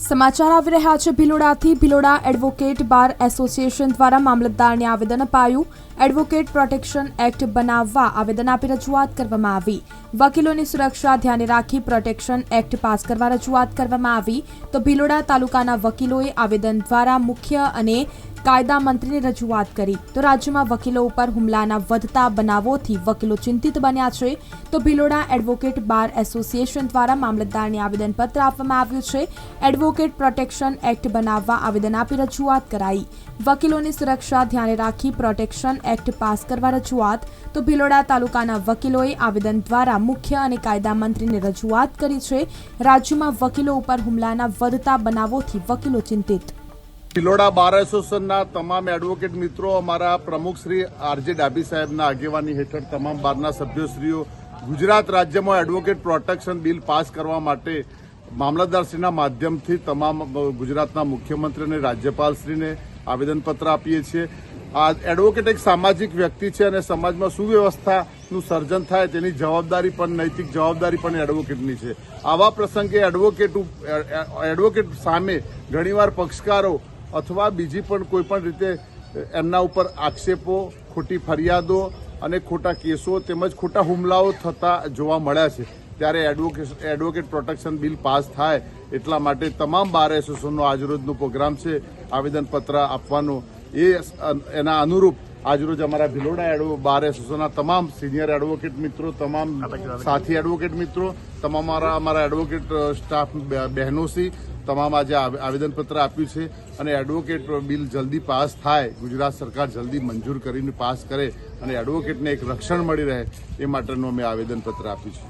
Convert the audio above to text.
સમાચાર આવી રહ્યા છે ભિલોડાથી. ભિલોડા એડવોકેટ બાર એસોસિએશન દ્વારા મામલતદારને આવેદન અપાયું. એડવોકેટ પ્રોટેક્શન એક્ટ બનાવવા આવેદન આપી રજૂઆત કરવામાં આવી. વકીલોની સુરક્ષા ધ્યાને રાખી પ્રોટેક્શન એક્ટ પાસ કરવા રજૂઆત કરવામાં આવી. તો ભિલોડા તાલુકાના વકીલોએ આવેદન દ્વારા મુખ્ય અને કાયદા મંત્રીને રજૂઆત કરી. તો રાજ્યમાં વકીલો ઉપર હુમલાના વધતા બનાવોથી વકીલો ચિંતિત બન્યા છે. તો ભિલોડા એડવોકેટ બાર એસોસિએશન દ્વારા મામલતદારને આવેદનપત્ર આપવામાં આવ્યું છે. એડવોકેટ પ્રોટેક્શન એક્ટ બનાવવા આવેદન આપી રજૂઆત કરાઈ. વકીલોની સુરક્ષા ધ્યાને રાખી પ્રોટેક્શન એક્ટ પાસ કરવા રજૂઆત. તો ભિલોડા તાલુકાના વકીલોએ આવેદન દ્વારા મુખ્ય અને કાયદા મંત્રીને રજૂઆત કરી છે. રાજ્યમાં વકીલો ઉપર હુમલાના વધતા બનાવોથી વકીલો ચિંતિત. ભિલોડા બાર એસોસિએશનના તમામ એડવોકેટ મિત્રો, અમારા પ્રમુખ શ્રી આરજે ડાબી સાહેબના આગેવાની હેઠળ તમામ બારના સભ્યશ્રીઓ, ગુજરાત રાજ્યમાં એડવોકેટ પ્રોટેક્શન બિલ પાસ કરવા માટે મામલતદારશ્રીના માધ્યમથી તમામ ગુજરાતના મુખ્યમંત્રી અને રાજ્યપાલશ્રીને આવેદનપત્ર આપીએ છીએ. આ એડવોકેટ એક સામાજિક વ્યક્તિ છે અને સમાજમાં સુવ્યવસ્થાનું સર્જન થાય તેની જવાબદારી પણ, નૈતિક જવાબદારી પણ એડવોકેટની છે. આવા પ્રસંગે એડવોકેટ એડવોકેટ સામે ઘણીવાર પક્ષકારો અથવા બીજી પણ કોઈ પણ રીતે એમના ઉપર આક્ષેપો ખોટી ફરિયાદો અને ખોટા કેસો તેમજ ખોટા હુમલાઓ થતા જોવા મળ્યા છે. ત્યારે advocate advocate protection bill pass થાય એટલા માટે તમામ બાર એસોસિએશનનો આજરોજનો પ્રોગ્રામ છે આવેદનપત્ર આપવાનો. એ એના અનુરૂપ આજરોજ અમારા ભિલોડા એડવો બાર એસોસિએશનના તમામ સિનિયર એડવોકેટ મિત્રો તમામ સાથી એડવોકેટ મિત્રો તમામ અમારા અમારા એડવોકેટ સ્ટાફ બહેનો બહેનોથી તમામ આજે આવે- આવેદનપત્ર આપ્યું છે અને એડવોકેટ બિલ જલ્દી પાસ થાય, ગુજરાત સરકાર જલ્દી મંજૂર કરીને પાસ કરે અને એડવોકેટને એક રક્ષણ મળી રહે એ માટેનું અમે આવેદનપત્ર આપ્યું છે.